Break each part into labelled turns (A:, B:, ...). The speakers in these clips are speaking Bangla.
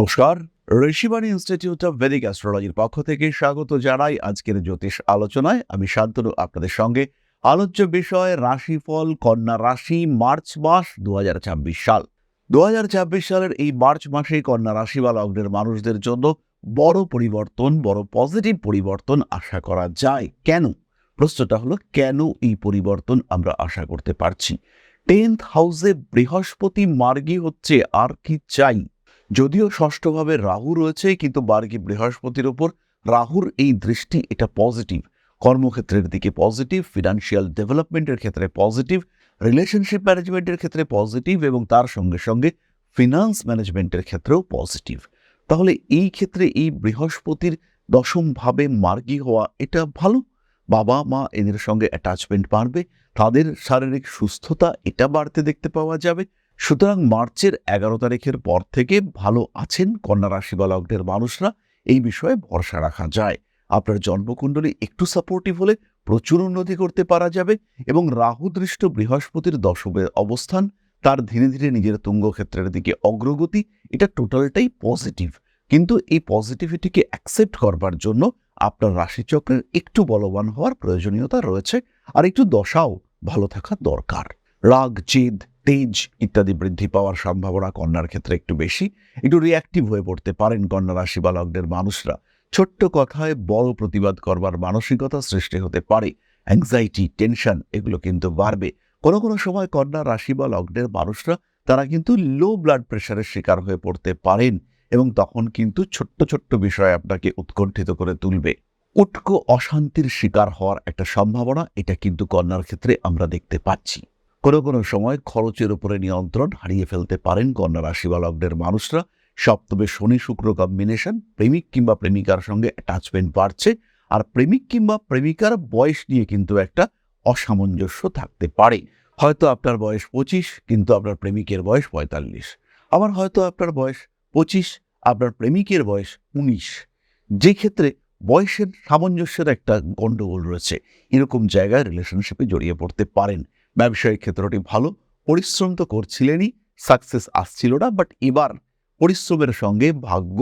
A: নমস্কার, ঋষিবাণী ইনস্টিটিউট অফ ভেদিক অ্যাস্ট্রোলজির পক্ষ থেকে স্বাগত জানাই আজকের জ্যোতিষ আলোচনায়। আমি শান্তনু, আপনাদের সঙ্গে। আলোচ্য বিষয়, রাশিফল, কন্যা রাশি, মার্চ মাস দুহাজার ছাব্বিশ সাল। দু সালের এই মার্চ মাসে কন্যা রাশি বা লগ্নের মানুষদের জন্য বড় পরিবর্তন, বড় পজিটিভ পরিবর্তন আশা করা যায়। কেন? প্রশ্নটা হলো, কেন এই পরিবর্তন আমরা আশা করতে পারছি? টেন্থ হাউসে বৃহস্পতি মার্গী হচ্ছে, আর কি চাই? যদিও ষষ্ঠভাবে রাহু রয়েছে, কিন্তু বার্গী বৃহস্পতির ওপর রাহুর এই দৃষ্টি এটা পজিটিভ কর্মক্ষেত্রের দিকে পজিটিভ ফিনান্সিয়াল ডেভেলপমেন্টের ক্ষেত্রে পজিটিভ রিলেশনশিপ ম্যানেজমেন্টের ক্ষেত্রে পজিটিভ এবং তার সঙ্গে সঙ্গে ফিনান্স ম্যানেজমেন্টের ক্ষেত্রেও পজিটিভ তাহলে এই ক্ষেত্রে এই বৃহস্পতির দশমভাবে মার্গী হওয়া এটা ভালো? বাবা মা এদের সঙ্গে অ্যাটাচমেন্ট বাড়বে, তাদের শারীরিক সুস্থতা এটা বাড়তে দেখতে পাওয়া যাবে সুতরাং মার্চের এগারো তারিখের পর থেকে ভালো আছেন কন্যা রাশি মানুষরা। এই বিষয়ে ভরসা রাখা যায়। আপনার জন্মকুণ্ডলী একটু সাপোর্টিভ হলে প্রচুর উন্নতি করতে পারা যাবে এবং রাহুদৃষ্ট বৃহস্পতির দশমের অবস্থান, তার ধীরে ধীরে নিজের তুঙ্গক্ষেত্রের দিকে অগ্রগতি, এটা টোটালটাই পজিটিভ কিন্তু এই পজিটিভিটিকে অ্যাকসেপ্ট করবার জন্য আপনার রাশিচক্রের একটু বলবান হওয়ার প্রয়োজনীয়তা রয়েছে। আর একটু দশাও ভালো থাকা দরকার। রাগ, জেদ তেজ ইত্যাদি বৃদ্ধি পাওয়ার সম্ভাবনা কন্যার ক্ষেত্রে একটু বেশি। একটু রিয়াক্টিভ হয়ে পড়তে পারেন কন্যা রাশি বা লগ্নের মানুষরা। ছোট্ট কথায় বড় প্রতিবাদ করবার মানসিকতা সৃষ্টি হতে পারে। অ্যাংজাইটি টেনশন এগুলো কিন্তু বাড়বে। কোনো কোনো সময় কন্যা রাশি বা লগ্নের মানুষরা, তারা কিন্তু লো ব্লাড প্রেশারের শিকার হয়ে পড়তে পারেন এবং তখন কিন্তু ছোট্ট ছোট্ট বিষয় আপনাকে উৎকণ্ঠিত করে তুলবে। উটকো অশান্তির শিকার হওয়ার একটা সম্ভাবনা, এটা কিন্তু কন্যার ক্ষেত্রে আমরা দেখতে পাচ্ছি। কোনো কোনো সময় খরচের উপরে নিয়ন্ত্রণ হারিয়ে ফেলতে পারেন কন্যা রাশি বা লগ্নের মানুষরা। সপ্তমে শনি শুক্র কম্বিনেশন প্রেমিক কিংবা প্রেমিকার সঙ্গে অ্যাটাচমেন্ট বাড়ছে আর প্রেমিক কিংবা প্রেমিকার বয়স নিয়ে কিন্তু একটা অসামঞ্জস্য থাকতে পারে। হয়তো আপনার বয়স পঁচিশ, কিন্তু আপনার প্রেমিকের বয়স পঁয়তাল্লিশ। আবার হয়তো আপনার বয়স পঁচিশ, আপনার প্রেমিকের বয়স উনিশ। যে ক্ষেত্রে বয়সের সামঞ্জস্যের একটা গণ্ডগোল রয়েছে। এরকম জায়গায় রিলেশনশিপে জড়িয়ে পড়তে পারেন। ব্যবসায়িক ক্ষেত্রটি ভালো, পরিশ্রম তো করছিলেনই সাকসেস আসছিল না বাট এবার পরিশ্রমের সঙ্গে ভাগ্য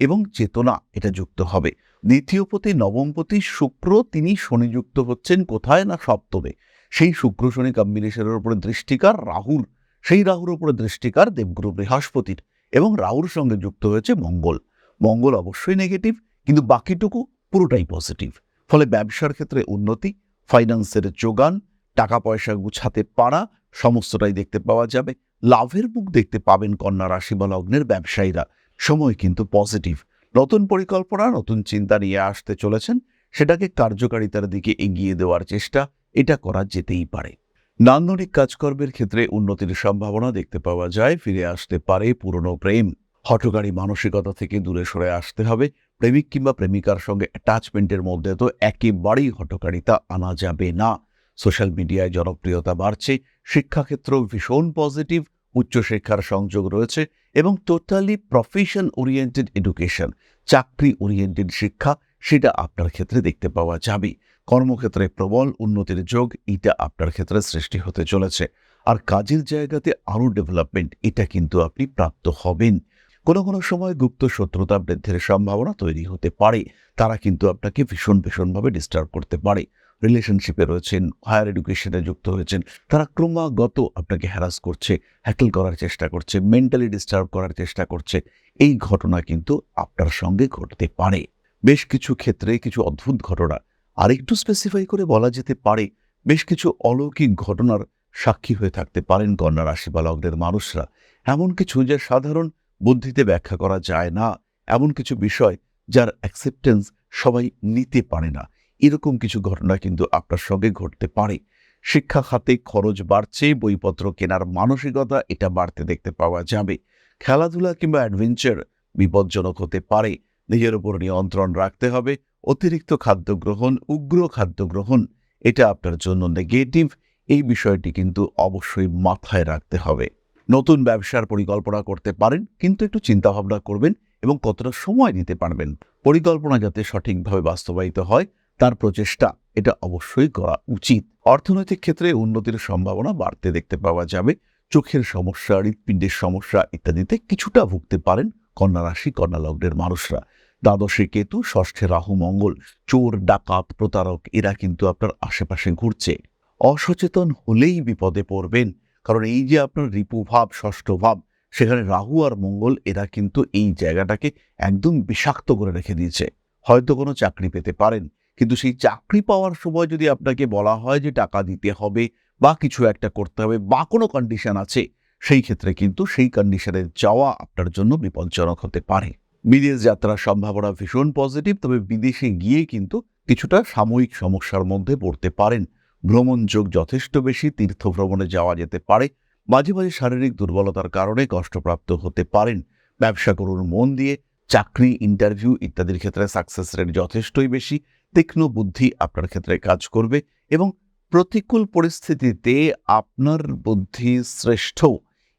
A: এবং চেতনা এটা যুক্ত হবে। দ্বিতীয়পতি নবমপতি শুক্র, তিনি শনিযুক্ত হচ্ছেন কোথায় না সপ্তমে। সেই শুক্র শনি কম্বিনেশনের উপরে দৃষ্টিকার রাহুর, সেই রাহুর উপরে দৃষ্টিকার দেবগুরু বৃহস্পতির এবং রাহুর সঙ্গে যুক্ত হয়েছে মঙ্গল। মঙ্গল অবশ্যই নেগেটিভ কিন্তু বাকিটুকু পুরোটাই পজিটিভ ফলে ব্যবসার ক্ষেত্রে উন্নতি ফাইন্যান্সের যোগান টাকা পয়সা গুছাতে পারা, সমস্তটাই দেখতে পাওয়া যাবে। লাভের মুখ দেখতে পাবেন কন্যা রাশি বা লগ্নের ব্যবসায়ীরা। সময় কিন্তু পজিটিভ নতুন পরিকল্পনা, নতুন চিন্তা নিয়ে আসতে চলেছেন। সেটাকে কার্যকারিতার দিকে এগিয়ে দেওয়ার চেষ্টা, এটা করা যেতেই পারে। নান্দনিক কাজকর্মের ক্ষেত্রে উন্নতির সম্ভাবনা দেখতে পাওয়া যায়, ফিরে আসতে পারে পুরনো প্রেম। হঠকারী মানসিকতা থেকে দূরে সরে আসতে হবে। প্রেমিক কিংবা প্রেমিকার সঙ্গে অ্যাটাচমেন্টের মধ্যে তো একেবারেই হঠকারিতা আনা যাবে না। সোশ্যাল মিডিয়ায় জনপ্রিয়তা বাড়ছে শিক্ষাক্ষেত্র ভীষণ পজিটিভ, উচ্চশিক্ষার সংযোগ রয়েছে এবং টোটালি প্রফেশন ওরিয়েন্টেড এডুকেশন চাকরি ওরিয়েন্টেড শিক্ষা, সেটা আপনার ক্ষেত্রে দেখতে পাওয়া যাবে। কর্মক্ষেত্রে প্রবল উন্নতির যোগ এটা আপনার ক্ষেত্রে সৃষ্টি হতে চলেছে। আর কাজের জায়গাতে আরও ডেভেলপমেন্ট এটা কিন্তু আপনি প্রাপ্ত হবেন। কোনো কোনো সময় গুপ্ত শত্রুতা বৃদ্ধির সম্ভাবনা তৈরি হতে পারে, তারা কিন্তু আপনাকে ভীষণ ভীষণভাবে ডিস্টার্ব করতে পারে। রিলেশনশিপে রয়েছেন হায়ার এডুকেশনে যুক্ত হয়েছেন, তারা ক্রমাগত আপনাকে হ্যারাস করছে হ্যাকেল করার চেষ্টা করছে মেন্টালি ডিস্টার্ব করার চেষ্টা করছে। এই ঘটনা কিন্তু আপনার সঙ্গে ঘটতে পারে। বেশ কিছু ক্ষেত্রে কিছু অদ্ভুত ঘটনা, আরেকটু স্পেসিফাই করে বলা যেতে পারে। বেশ কিছু অলৌকিক ঘটনার সাক্ষী হয়ে থাকতে পারেন কন্যা রাশি বা লগ্নের মানুষরা। এমন কিছু যা সাধারণ বুদ্ধিতে ব্যাখ্যা করা যায় না। এমন কিছু বিষয় যার অ্যাকসেপ্টেন্স সবাই নিতে পারে না। এরকম কিছু ঘটনা কিন্তু আপনার সঙ্গে ঘটতে পারে। শিক্ষা খাতে খরচ বাড়ছে, বইপত্র কেনার মানসিকতা এটা বাড়তে দেখতে পাওয়া যাবে। খেলাধুলা কিংবা অ্যাডভেঞ্চার বিপজ্জনক হতে পারে। নিজের উপর নিয়ন্ত্রণ রাখতে হবে। অতিরিক্ত খাদ্য গ্রহণ, উগ্র খাদ্য গ্রহণ, এটা আপনার জন্য নেগেটিভ এই বিষয়টি কিন্তু অবশ্যই মাথায় রাখতে হবে। নতুন ব্যবসার পরিকল্পনা করতে পারেন, কিন্তু একটু চিন্তাভাবনা করবেন এবং কতটা সময় নিতে পারবেন। পরিকল্পনা যাতে সঠিকভাবে বাস্তবায়িত হয় তার প্রচেষ্টা। এটা অবশ্যই করা উচিত। অর্থনৈতিক ক্ষেত্রে উন্নতির সম্ভাবনা বাড়তে দেখতে পাওয়া যাবে। চোখের সমস্যা, হৃৎপিণ্ডের সমস্যা ইত্যাদিতে কিছুটা ভুগতে পারেন কন্যা রাশি, কন্যা লগ্নের মানুষরা। দ্বাদশে কেতু, ষষ্ঠে রাহু, মঙ্গল, চোর, ডাকাত, প্রতারক, এরা কিন্তু আপনার আশেপাশে ঘুরছে। অসচেতন হলেই বিপদে পড়বেন। কারণ এই যে আপনার রিপু ভাব, ষষ্ঠ ভাব, সেখানে রাহু আর মঙ্গল, এরা কিন্তু এই জায়গাটাকে একদম বিষাক্ত করে রেখে দিয়েছে। হয়তো কোনো চাকরি পেতে পারেন কিন্তু সেই চাকরি পাওয়ার সময় যদি আপনাকে বলা হয় যে টাকা দিতে হবে বা কিছু একটা করতে হবে বা কোনো কন্ডিশন আছে, সেই ক্ষেত্রে কিন্তু সেই কন্ডিশনে যাওয়া আপনার জন্য বিপজ্জনক হতে পারে। বিদেশ যাত্রার সম্ভাবনা ভীষণ পজিটিভ তবে বিদেশে গিয়ে কিন্তু কিছুটা সাময়িক সমস্যার মধ্যে পড়তে পারেন। ভ্রমণ যোগ যথেষ্ট বেশি তীর্থ ভ্রমণে যাওয়া যেতে পারে। মাঝে মাঝে শারীরিক দুর্বলতার কারণে কষ্টপ্রাপ্ত হতে পারেন। ব্যবসা করুন, মন দিয়ে, চাকরি ইন্টারভিউ ইত্যাদির ক্ষেত্রে সাকসেস রেট যথেষ্টই বেশি। তীক্ষ্ণ বুদ্ধি আপনার ক্ষেত্রে কাজ করবে এবং প্রতিকূল পরিস্থিতিতে আপনার বুদ্ধি শ্রেষ্ঠ।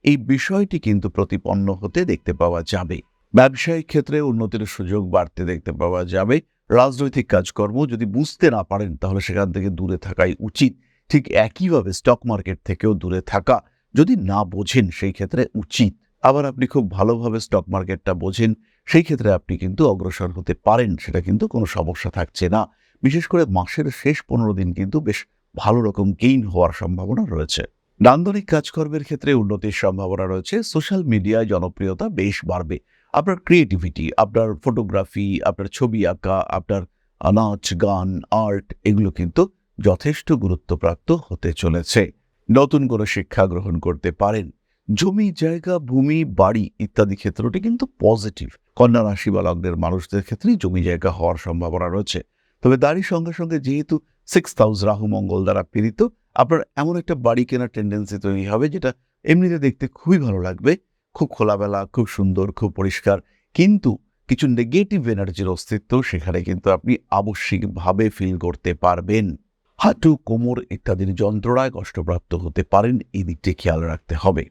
A: এই বিষয়টি কিন্তু প্রতিপন্ন হতে দেখতে পাওয়া যাবে। ব্যবসায়িক ক্ষেত্রে উন্নতির সুযোগ বাড়তে দেখতে পাওয়া যাবে। রাজনৈতিক কাজকর্ম যদি বুঝতে না পারেন, তাহলে সেখান থেকে দূরে থাকাই উচিত। ঠিক একইভাবে স্টক মার্কেট থেকেও দূরে থাকা যদি না বোঝেন, সেই ক্ষেত্রে উচিত। আবার আপনি খুব ভালোভাবে স্টক মার্কেটটা বোঝেন, সেই ক্ষেত্রে আপনি কিন্তু অগ্রসর হতে পারেন, সেটা কিন্তু কোনো সমস্যা থাকছে না। বিশেষ করে মাসের শেষ পনেরো দিন কিন্তু বেশ ভালো রকম গেইন হওয়ার সম্ভাবনা রয়েছে। নান্দনিক কাজকর্মের ক্ষেত্রে উন্নতির সম্ভাবনা রয়েছে সোশ্যাল মিডিয়ায় জনপ্রিয়তা বেশ বাড়বে। আপনার ক্রিয়েটিভিটি আপনার ফটোগ্রাফি আপনার ছবি আঁকা, আপনার নাচ, গান আর্ট এগুলো কিন্তু যথেষ্ট গুরুত্বপ্রাপ্ত হতে চলেছে। নতুন কোনো শিক্ষা গ্রহণ করতে পারেন। জমি, জায়গা, ভূমি, বাড়ি ইত্যাদি ক্ষেত্রটি কিন্তু পজিটিভ কন্যা রাশি বা মানুষদের ক্ষেত্রেই জমি, জায়গা হওয়ার সম্ভাবনা রয়েছে। তবে দাঁড়ির সঙ্গে সঙ্গে যেহেতু সিক্স হাউস রাহু মঙ্গল দ্বারা পীড়িত, আপনার এমন একটা বাড়ি কেনার টেন্ডেন্সি তৈরি হবে যেটা এমনিতে দেখতে খুবই ভালো লাগবে। খুব খোলাবেলা খুব সুন্দর, খুব পরিষ্কার। কিন্তু কিছু নেগেটিভ এনার্জির অস্তিত্ব সেখানে কিন্তু আপনি আবশ্যিকভাবে ফিল করতে পারবেন। হাঁটু, কোমর ইত্যাদির যন্ত্রণায় কষ্টপ্রাপ্ত হতে পারেন, এই দিকটি খেয়াল রাখতে হবে।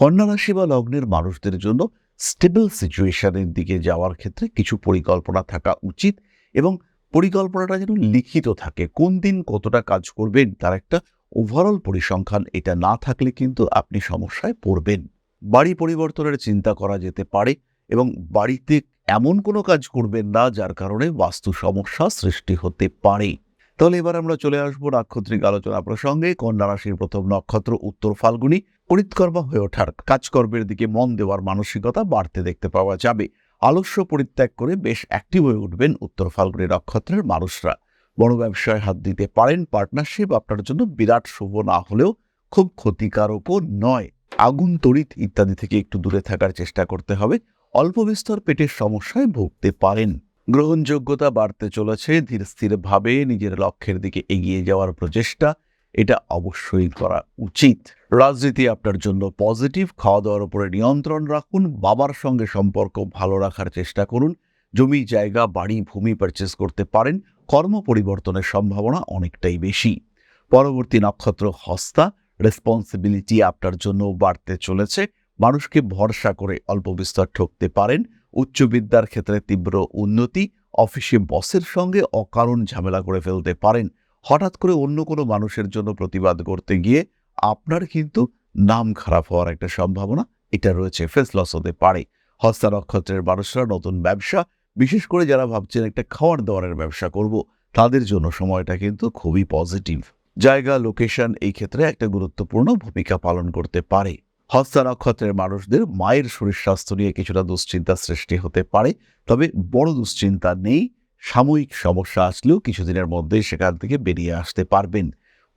A: কন্যা রাশি বা লগ্নের মানুষদের জন্য স্টেবল সিচুয়েশনের দিকে যাওয়ার ক্ষেত্রে কিছু পরিকল্পনা থাকা উচিত এবং পরিকল্পনাটা যেন লিখিত থাকে। কোন দিন কতটা কাজ করবেন তার একটা ওভারঅল পরিসংখ্যান, এটা না থাকলে কিন্তু আপনি সমস্যায় পড়বেন। বাড়ি পরিবর্তনের চিন্তা করা যেতে পারে এবং বাড়িতে এমন কোনো কাজ করবেন না যার কারণে বাস্তু সমস্যা সৃষ্টি হতে পারে। তাহলে এবার আমরা চলে আসব নাক্ষত্রিক আলোচনা প্রসঙ্গে। কন্যা রাশির প্রথম নক্ষত্র উত্তর ফাল্গুনি। পরিৎকর্মা হয়ে ওঠার কাজকর্মের দিকে মন দেওয়ার মানসিকতা বাড়তে দেখতে পাওয়া যাবে। আলস্য পরিত্যাগ করে বেশ অ্যাক্টিভ হয়ে উঠবেন উত্তর ফাল্গুনি নক্ষত্রের মানুষরা। বড় ব্যবসায় হাত দিতে পারেন পার্টনারশিপ আপনার জন্য বিরাট শুভ না হলেও খুব ক্ষতিকারকও নয়। আগুন, তড়িৎ ইত্যাদি থেকে একটু দূরে থাকার চেষ্টা করতে হবে। অল্প বিস্তর পেটের সমস্যায় ভুগতে পারেন। গ্রহণযোগ্যতা বাড়তে চলেছে, ধীর স্থিরভাবে নিজের লক্ষ্যের দিকে এগিয়ে যাওয়ার প্রচেষ্টা, এটা অবশ্যই করা উচিত। রাজনীতি আপনার জন্য পজিটিভ খাওয়া দাওয়ার উপরে নিয়ন্ত্রণ রাখুন, বাবার সঙ্গে সম্পর্ক ভালো রাখার চেষ্টা করুন, জমি, জায়গা, বাড়ি, ভূমি পারচেস করতে পারেন, কর্ম পরিবর্তনের সম্ভাবনা অনেকটাই বেশি। পরবর্তী নক্ষত্র হস্তা রেসপন্সিবিলিটি আপনার জন্য বাড়তে চলেছে, মানুষকে ভরসা করে অল্প বিস্তর ঠকতে পারেন উচ্চ বিদ্যার ক্ষেত্রে তীব্র উন্নতি, অফিসে বসের সঙ্গে অকারণ ঝামেলা করে ফেলতে পারেন। হঠাৎ করে অন্য কোনো মানুষের জন্য প্রতিবাদ করতে গিয়ে আপনার কিন্তু নাম খারাপ হওয়ার একটা সম্ভাবনা এটা রয়েছে ফেস লস হতে পারে। হস্তা নক্ষত্রের মানুষরা, নতুন ব্যবসা, বিশেষ করে যারা ভাবছেন একটা খাওয়ার দাওয়ারের ব্যবসা করব, তাদের জন্য সময়টা কিন্তু খুবই পজিটিভ জায়গা লোকেশন এই ক্ষেত্রে একটা গুরুত্বপূর্ণ ভূমিকা পালন করতে পারে। হস্তা নক্ষত্রের মানুষদের মায়ের শরীর স্বাস্থ্য নিয়ে কিছুটা দুশ্চিন্তা সৃষ্টি হতে পারে, তবে বড় দুশ্চিন্তা নেই। সাময়িক সমস্যা আসলেও কিছুদিনের মধ্যেই সেখান থেকে বেরিয়ে আসতে পারবেন।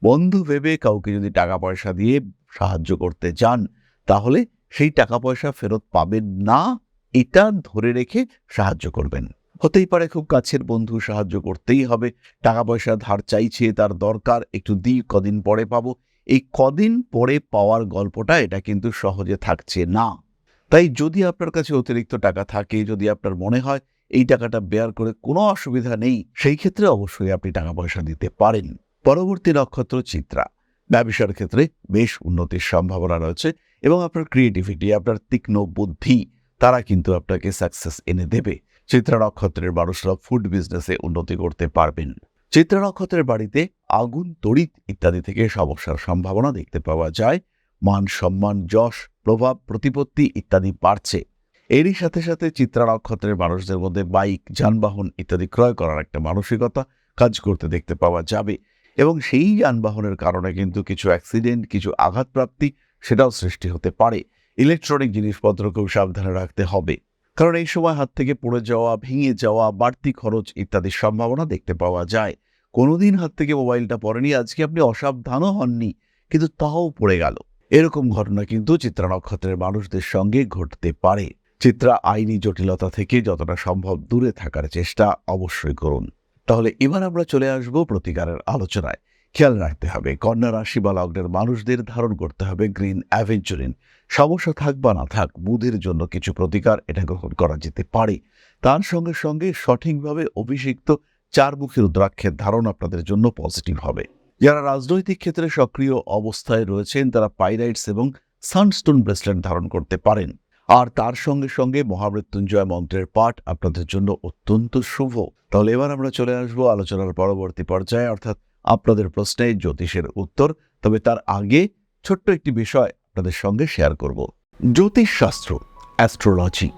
A: বন্ধু ভেবে কাউকে যদি টাকা পয়সা দিয়ে সাহায্য করতে যান তাহলে সেই টাকা পয়সা ফেরত পাবেন না, এটা ধরে রেখে সাহায্য করবেন। হতেই পারে খুব কাছের বন্ধু সাহায্য করতেই হবে। টাকা পয়সা ধার চাইছে, তার দরকার, একটু দিই কদিন পরে পাবো। এই কদিন পরে পাওয়ার গল্পটা এটা কিন্তু সহজে থাকছে না। তাই যদি আপনার কাছে অতিরিক্ত টাকা থাকে, যদি আপনার মনে হয় এই টাকাটা বেয়ার করে কোনো অসুবিধা নেই, সেই ক্ষেত্রে অবশ্যই আপনি টাকা পয়সা দিতে পারেন। পরবর্তী নক্ষত্র চিত্রা। ব্যবসার ক্ষেত্রে বেশ উন্নতির সম্ভাবনা রয়েছে এবং আপনার ক্রিয়েটিভিটি আপনার তীক্ষ্ণ বুদ্ধি, তারা কিন্তু আপনাকে সাকসেস এনে দেবে। চিত্রা নক্ষত্রের মানুষরা ফুড বিজনেসে উন্নতি করতে পারবেন। চিত্রা নক্ষত্রের বাড়িতে আগুন, তড়িৎ ইত্যাদি থেকে সমস্যার সম্ভাবনা দেখতে পাওয়া যায়। মান সম্মান, যশ, প্রভাব, প্রতিপত্তি ইত্যাদি বাড়ছে। এরই সাথে সাথে চিত্রা নক্ষত্রের মানুষদের মধ্যে বাইক, যানবাহন ইত্যাদি ক্রয় করার একটা মানসিকতা কাজ করতে দেখতে পাওয়া যাবে। এবং সেই যানবাহনের কারণে কিন্তু কিছু অ্যাক্সিডেন্ট, কিছু আঘাতপ্রাপ্তি সেটাও সৃষ্টি হতে পারে। ইলেকট্রনিক জিনিসপত্রকেও সাবধানে রাখতে হবে। কারণ এই সময় হাত থেকে পড়ে যাওয়া, ভেঙে যাওয়া, বাড়তি খরচ ইত্যাদির সম্ভাবনা দেখতে পাওয়া যায়। কোনোদিন হাত থেকে মোবাইলটা পড়েনি, আজকে আপনি অসাবধানও হননি, কিন্তু তাও পড়ে গেল। এরকম ঘটনা কিন্তু চিত্রা নক্ষত্রের মানুষদের সঙ্গে ঘটতে পারে। চিত্রা আইনি জটিলতা থেকে যতটা সম্ভব দূরে থাকার চেষ্টা অবশ্যই করুন। তাহলে এবার আমরা চলে আসব প্রতিকারের আলোচনায়। খেয়াল রাখতে হবে। কন্যা রাশি বা লগ্নের মানুষদের ধারণ করতে হবে গ্রিন অ্যাভেঞ্চুরিন। সমস্যা থাক বা না থাক, বুধের জন্য কিছু প্রতিকার এটা গ্রহণ করা যেতে পারে। তার সঙ্গে সঙ্গে সঠিকভাবে অভিষিক্ত চারমুখী রুদ্রাক্ষের ধারণ আপনাদের জন্য পজিটিভ হবে। যারা রাজনৈতিক ক্ষেত্রে সক্রিয় অবস্থায় রয়েছেন, তারা পাইরাইটস এবং সানস্টোন ব্রেসলেট ধারণ করতে পারেন। আর তার সঙ্গে সঙ্গে মহামৃত্যুঞ্জয় মন্ত্রের পাঠ আপনাদের জন্য অত্যন্ত শুভ। তাহলে এবার আমরা চলে আসব আলোচনার পরবর্তী পর্যায়ে, অর্থাৎ আপনাদের প্রশ্নে জ্যোতিষের উত্তর, তবে তার আগে ছোট্ট একটি বিষয় আপনাদের সঙ্গে শেয়ার করব। জ্যোতিষশাস্ত্র অ্যাস্ট্রোলজি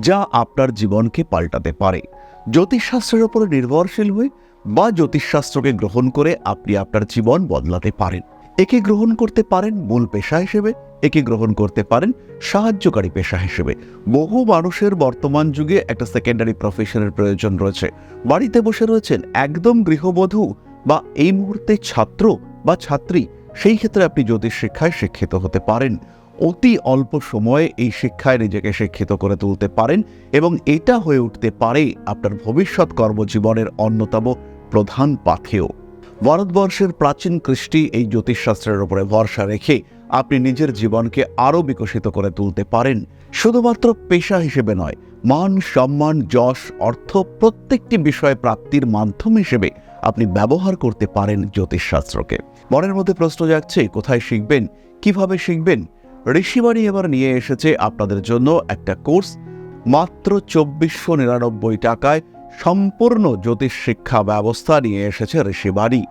A: যা আপনার জীবনকে পাল্টাতে পারে। জ্যোতিষশাস্ত্রের উপর নির্ভরশীল হয়ে বা জ্যোতিষশাস্ত্রকে গ্রহণ করে আপনি আপনার জীবন বদলাতে পারেন। একে গ্রহণ করতে পারেন মূল পেশা হিসেবে, একে গ্রহণ করতে পারেন সাহায্যকারী পেশা হিসেবে। বহু মানুষের বর্তমান যুগে একটা সেকেন্ডারি প্রফেশনের প্রয়োজন রয়েছে। বাড়িতে বসে রয়েছেন একদম গৃহবধূ বা এই মুহূর্তে ছাত্র বা ছাত্রী, সেই ক্ষেত্রে আপনি জ্যোতিষ শিক্ষায় শিক্ষিত হতে পারেন। অতি অল্প সময়ে এই শিক্ষায় নিজেকে শিক্ষিত করে তুলতে পারেন এবং এটা হয়ে উঠতে পারে আপনার ভবিষ্যৎ কর্মজীবনের অন্যতম প্রধান পাথেয়। ভারতবর্ষের প্রাচীন কৃষ্টি এই জ্যোতিষশাস্ত্রের উপরে ভরসা রেখে আপনি নিজের জীবনকে আরও বিকশিত করে তুলতে পারেন। শুধুমাত্র পেশা হিসেবে নয়, মান, সম্মান, যশ, অর্থ প্রত্যেকটি বিষয় প্রাপ্তির মাধ্যম হিসেবে আপনি ব্যবহার করতে পারেন জ্যোতিষশাস্ত্রকে। মনের মধ্যে প্রশ্ন যাচ্ছে কোথায় শিখবেন, কীভাবে শিখবেন? ঋষিবাণী এবার নিয়ে এসেছে আপনাদের জন্য একটা কোর্স, মাত্র চব্বিশশো নিরানব্বই টাকায় সম্পূর্ণ জ্যোতিষ শিক্ষা ব্যবস্থা নিয়ে এসেছে ঋষিবাণী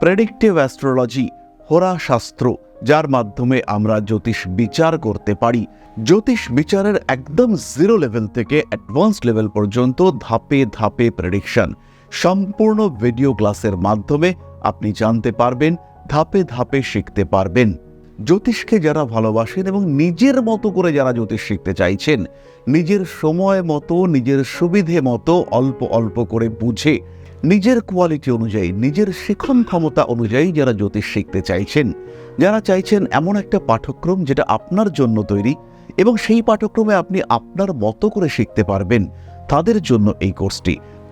A: প্রেডিক্টিভ অ্যাস্ট্রোলজি হোরা শাস্ত্র, যার মাধ্যমে আমরা জ্যোতিষ বিচার করতে পারি। জ্যোতিষ বিচারের একদম জিরো লেভেল থেকে অ্যাডভান্স লেভেল পর্যন্ত ধাপে ধাপে প্রেডিকশন সম্পূর্ণ ভিডিও ক্লাসের মাধ্যমে আপনি জানতে পারবেন, ধাপে ধাপে শিখতে পারবেন। জ্যোতিষকে যারা ভালোবাসেন এবং নিজের মতো করে যারা জ্যোতিষ শিখতে চাইছেন, নিজের সময় মতো, নিজের সুবিধে মতো অল্প অল্প করে বুঝে, নিজের কোয়ালিটি অনুযায়ী, নিজের শিখন ক্ষমতা অনুযায়ী যারা জ্যোতিষ শিখতে চাইছেন, যারা চাইছেন এমন একটা পাঠ্যক্রম যেটা আপনার জন্য তৈরি এবং সেই পাঠ্যক্রমে আপনি আপনার মতো করে শিখতে পারবেন, তাদের জন্য এই কোর্সটি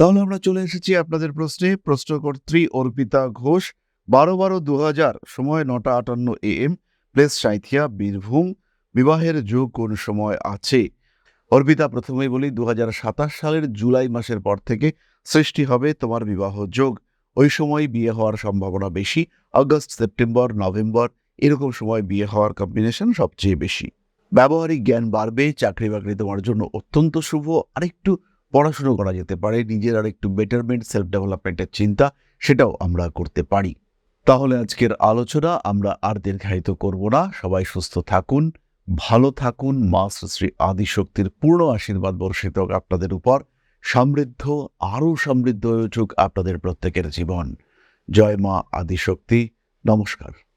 A: তাহলে আমরা চলে এসেছি আপনাদের প্রশ্নে। প্রশ্নকর্ত্রী অর্পিতা ঘোষ, বারো বারো দু হাজার সময় নটা আটান্ন A M place Sainthia Birbhum, বিবাহের যোগ কোন সময় আছে? অর্পিতা, প্রথমেই বলি দু হাজার সাতাশ সালের জুলাই মাসের পর থেকে সৃষ্টি হবে তোমার বিবাহ যোগ। ওই সময় বিয়ে হওয়ার সম্ভাবনা বেশি। আগস্ট, সেপ্টেম্বর, নভেম্বর, এরকম সময় বিয়ে হওয়ার কম্বিনেশন সবচেয়ে বেশি। ব্যবহারিক জ্ঞান বাড়বে চাকরি বাকরি তোমার জন্য অত্যন্ত শুভ। আরেকটু পড়াশুনো করা যেতে পারে, নিজের আর একটু বেটারমেন্ট সেলফ ডেভেলপমেন্টের চিন্তা সেটাও আমরা করতে পারি। তাহলে আজকের আলোচনা আমরা আর দীর্ঘায়িত করব না। সবাই সুস্থ থাকুন, ভালো থাকুন। মা শ্রী আদিশক্তির পূর্ণ আশীর্বাদ বর্ষিত আপনাদের উপর। সমৃদ্ধ, আরও সমৃদ্ধ হয়ে আপনাদের প্রত্যেকের জীবন। জয় মা আদিশক্তি। নমস্কার।